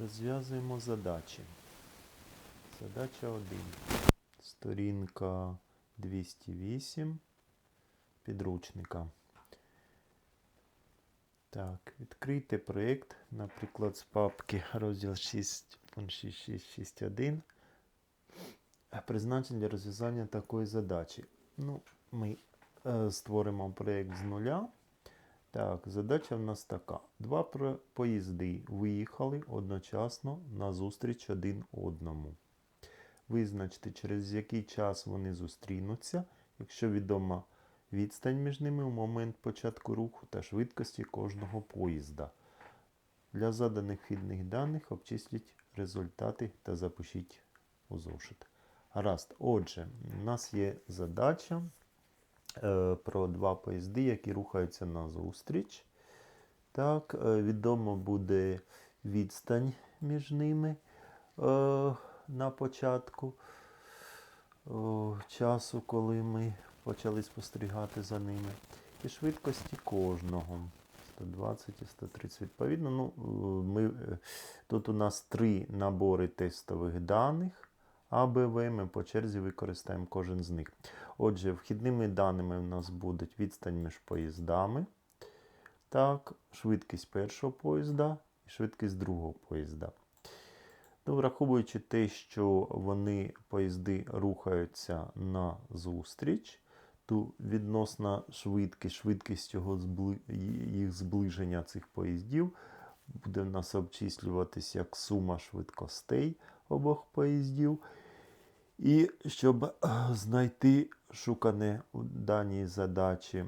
Розв'язуємо задачі. Задача 1. Сторінка 208 підручника. Так, відкрийте проєкт, наприклад, з папки розділ 6, 6661. Призначення для розв'язання такої задачі. Ну, ми е, створимо проєкт з нуля. Так, задача в нас така. Два поїзди виїхали одночасно на зустріч один одному. Визначте, через який час вони зустрінуться, якщо відома відстань між ними у момент початку руху та швидкості кожного поїзда. Для заданих вхідних даних обчисліть результати та запишіть у зошит. Гаразд. Отже, у нас є задача про два поїзди, які рухаються назустріч. Так, е, відомо буде відстань між ними е, на початку о, часу, коли ми почали спостерігати за ними. І швидкості кожного. 120 і 130 відповідно. Ну, е, ми, е, тут у нас три набори тестових даних. А, Б, Ми по черзі використаємо кожен з них. Отже, вхідними даними в нас будуть відстань між поїздами. Так, швидкість першого поїзда і швидкість другого поїзда. Ну, враховуючи те, що вони поїзди рухаються на зустріч, то відносна швидкість, швидкість його збли... їх зближення цих поїздів буде в нас обчислюватися як сума швидкостей обох поїздів. І щоб е, знайти шукане у даній задачі,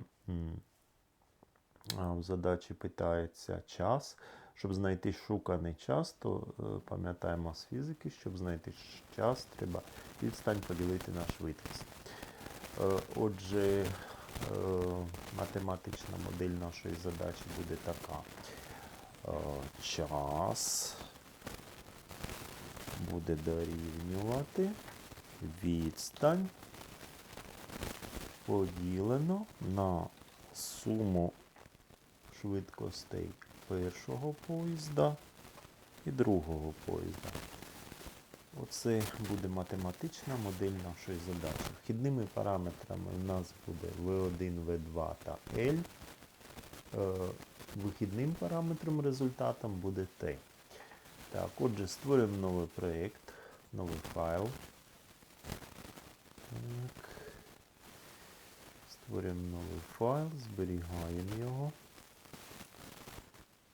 в задачі питається час. Щоб знайти шуканий час, то е, пам'ятаємо з фізики, щоб знайти час, треба відстань поділити на швидкість. Е, Отже, математична модель нашої задачі буде така. Час буде дорівнювати відстань поділено на суму швидкостей першого поїзда і другого поїзда. Оце буде математична модель нашої задачі. Вхідними параметрами у нас буде V1, V2 та L. Е, Вихідним параметром результатом буде T. Так, отже, створюємо новий проєкт, новий файл. Так. Створюємо новий файл, зберігаємо його.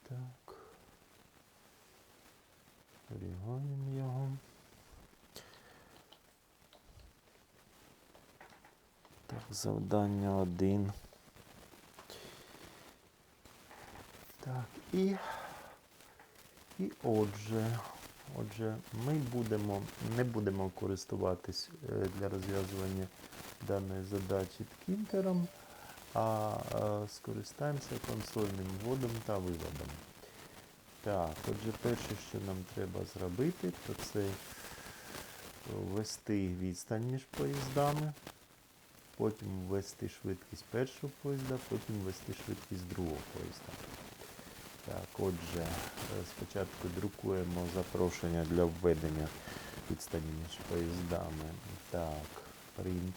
Так. Зберігаємо його. Так, завдання 1. Так, і, і отже, отже, ми будемо, не будемо користуватись е, для розв'язування даної задачі ткінтером, а е, скористаємося консольним вводом та виводом. Так, отже, перше, що нам треба зробити, то це ввести відстань між поїздами, потім ввести швидкість першого поїзда, потім ввести швидкість другого поїзда. Так, отже, е, спочатку друкуємо запрошення для введення відстані між поїздами. Так, print.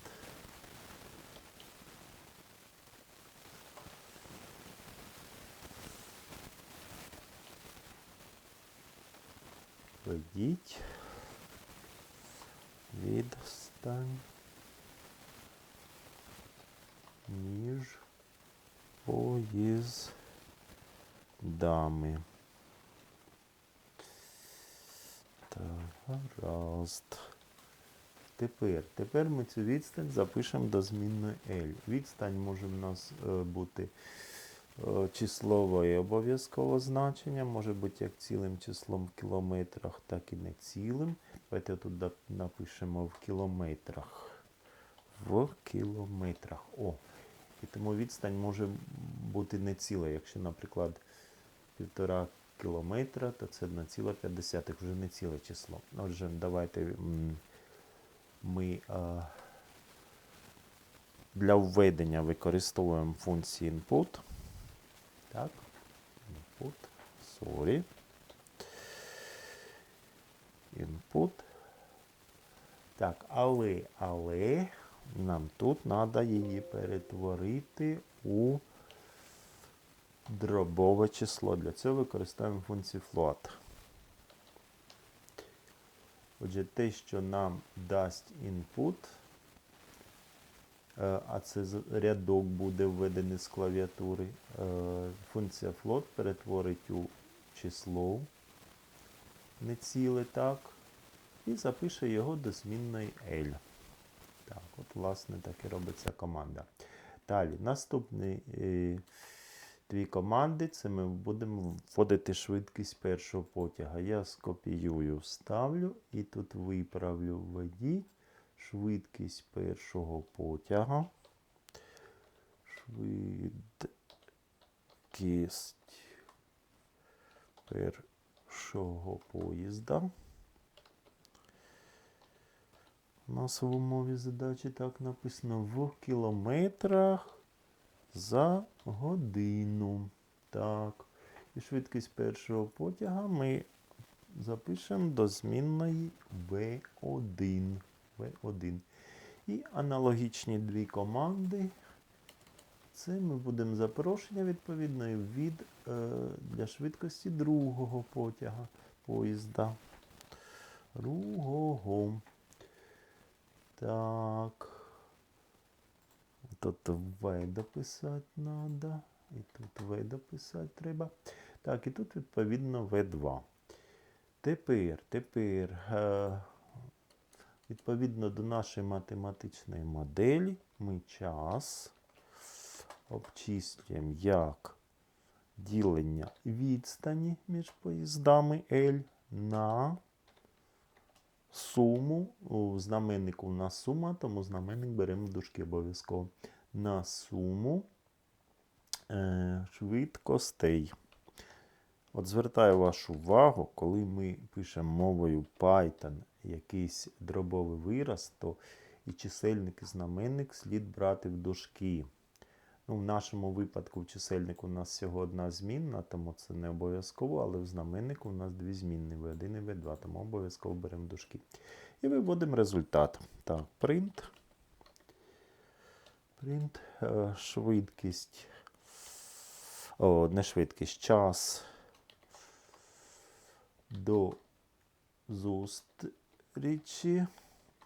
Введіть відстань між поїздами. Так, гаразд. Тепер, тепер ми цю відстань запишемо до змінної L. Відстань може в нас е, бути е, числове обов'язково значення, може бути як цілим числом в кілометрах, так і не цілим. Давайте тут напишемо в кілометрах. В кілометрах. О. І тому відстань може бути не ціла. Якщо, наприклад, півтора кілометра, то це 1,5, вже не ціле число. Отже, давайте ми для введення використовуємо функції input. Так, input, sorry. input. Так, але, але нам тут треба її перетворити у дробове число. Для цього використовуємо функцію float. Отже, те, що нам дасть input, е, а це рядок буде введений з клавіатури, е, функція float перетворить у число не ціле, так, і запише його до змінної L. Так, от, власне, так і робиться команда. Далі, наступні е, дві команди, це ми будемо вводити швидкість першого потяга. Я скопіюю, вставлю і тут виправлю введіть швидкість першого потяга. Швидкість першого поїзда. У нас в умові задачі так написано в кілометрах за годину. Так. І швидкість першого потяга ми запишемо до змінної V1. V1. І аналогічні дві команди. Це ми будемо запрошення відповідно від е, для швидкості другого потяга поїзда. Другого. Так. Тут В дописати треба. І тут В дописати треба. Так, і тут відповідно В2. Тепер, тепер, е, відповідно до нашої математичної моделі, ми час обчислюємо як ділення відстані між поїздами L на суму. У знаменнику у нас сума, тому знаменник беремо в дужки обов'язково. На суму е, швидкостей. От звертаю вашу увагу, коли ми пишемо мовою Python якийсь дробовий вираз, то і чисельник, і знаменник слід брати в дужки. Ну, в нашому випадку в чисельнику у нас всього одна змінна, тому це не обов'язково, але в знаменнику у нас дві змінні V1 і V2, тому обов'язково беремо дужки. І виводимо результат. Так, print. Print, е, швидкість. О, не швидкість, час до зустрічі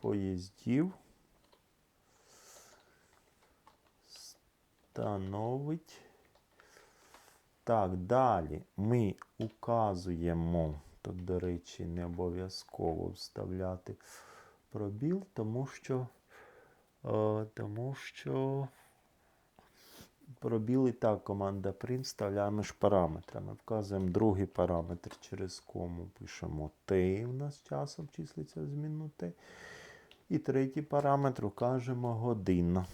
поїздів становить. Так, далі ми указуємо, тут, до речі, не обов'язково вставляти пробіл, тому що, е, тому що пробіл і так команда print вставляємо між параметрами. Вказуємо другий параметр через кому пишемо t, у нас час обчислиться в змінну t. І третій параметр укажемо година.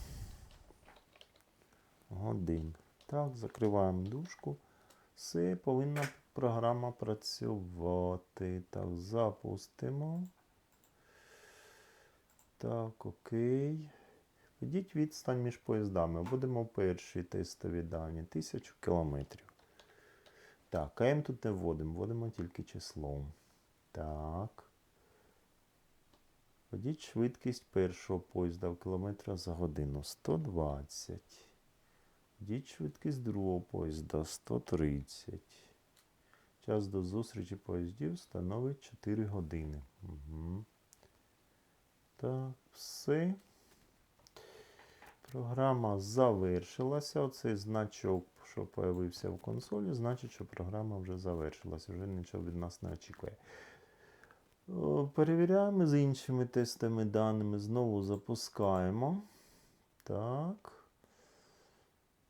Годин. Так, закриваємо дужку. Все, повинна програма працювати. Так, запустимо. Так, окей. Введіть відстань між поїздами. Будемо перші тестові дані. 1000 кілометрів. Так, КМ тут не вводимо, вводимо тільки числом. Так. Введіть швидкість першого поїзда в кілометрах за годину. 120. Введіть швидкість другого поїзда 130. Час до зустрічі поїздів становить 4 години. Угу. Так, все. Програма завершилася. Оцей значок, що з'явився в консолі, значить, що програма вже завершилася, вже нічого від нас не очікує. Перевіряємо з іншими тестами даними. Знову запускаємо. Так.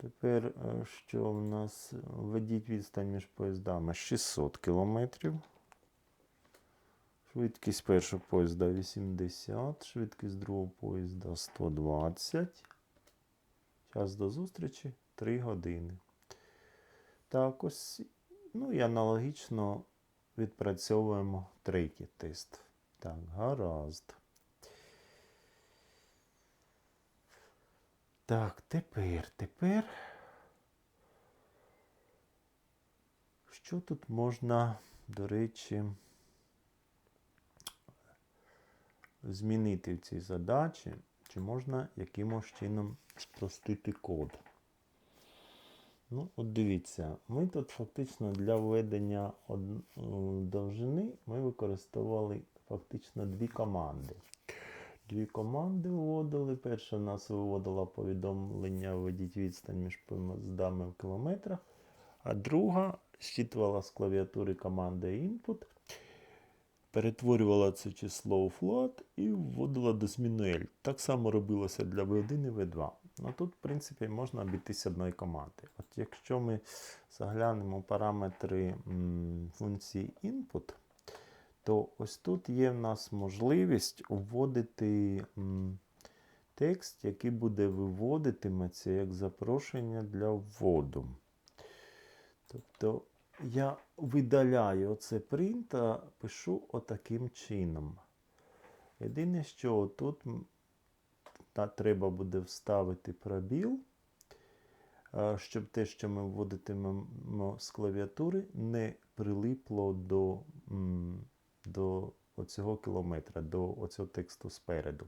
Тепер, е, що в нас? Введіть відстань між поїздами 600 км. Швидкість першого поїзда 80, швидкість другого поїзда 120. Час до зустрічі 3 години. Так, ось, ну і аналогічно відпрацьовуємо третій тест. Так, гаразд. Так, тепер, тепер. Що тут можна, до речі, змінити в цій задачі, чи можна якимось чином спростити код. Ну, от дивіться, ми тут фактично для введення довжини ми використовували фактично дві команди. Дві команди вводили. Перша в нас виводила повідомлення введіть відстань між поїздами в кілометрах, а друга щитувала з клавіатури команди input, перетворювала це число у float і вводила до зміни L. Так само робилося для V1 і V2. Ну тут, в принципі, можна обійтись одної команди. От якщо ми заглянемо параметри м, функції input, то ось тут є в нас можливість вводити текст, який буде виводитиметься як запрошення для вводу. Тобто я видаляю оце print та пишу отаким чином. Єдине, що тут треба буде вставити пробіл, е, щоб те, що ми вводитимемо з клавіатури, не прилипло до, м, до оцього кілометра, до оцього тексту спереду.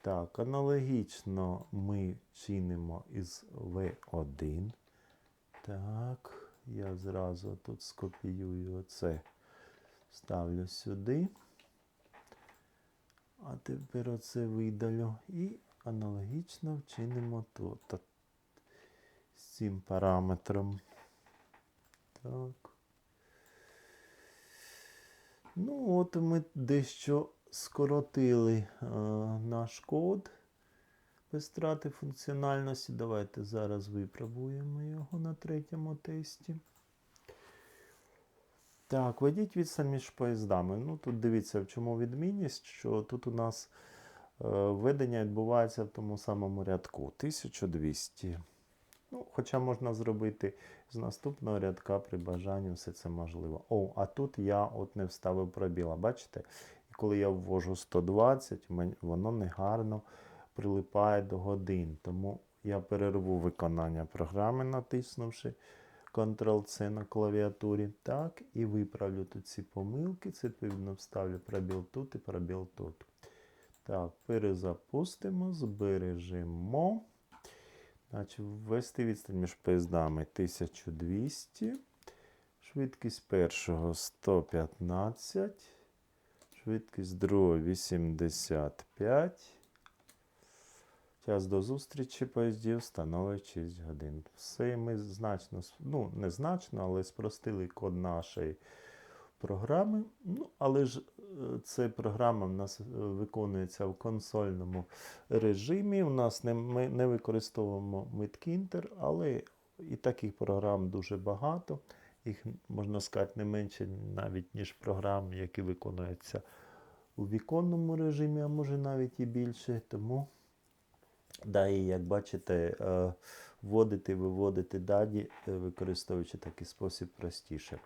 Так, аналогічно ми чинимо із V1. Так, я зразу тут скопіюю оце, ставлю сюди. А тепер оце видалю. І аналогічно вчинимо тут. З цим параметром. Так. Ну, от ми дещо скоротили е, наш код без втрати функціональності. Давайте зараз випробуємо його на третьому тесті. Так, ведіть відстань між поїздами. Ну, тут дивіться, в чому відмінність, що тут у нас е, введення відбувається в тому самому рядку 1200. Ну, хоча можна зробити з наступного рядка при бажанні все це можливо. О, а тут я от не вставив пробіла. Бачите? І коли я ввожу 120, воно негарно прилипає до годин. Тому я перерву виконання програми, натиснувши Ctrl-C на клавіатурі. Так, і виправлю тут ці помилки. Це відповідно вставлю пробіл тут і пробіл тут. Так, перезапустимо, збережемо. Значить, ввести відстань між поїздами 1200. Швидкість першого 115. Швидкість другого 85. Час до зустрічі поїздів становить 6 годин. Все ми значно, ну не значно, але спростили код нашої програми. Ну, але ж е, ця програма в нас е, виконується в консольному режимі. У нас не, ми не використовуємо MidKinter, але і таких програм дуже багато. Їх, можна сказати, не менше навіть, ніж програм, які виконуються у віконному режимі, а може навіть і більше. Тому, да, і як бачите, е, вводити, виводити дані, використовуючи такий спосіб простіше.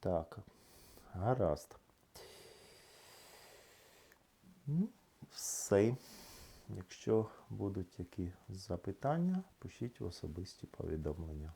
Так, гаразд. Ну, все. Якщо будуть які запитання, пишіть в особисті повідомлення.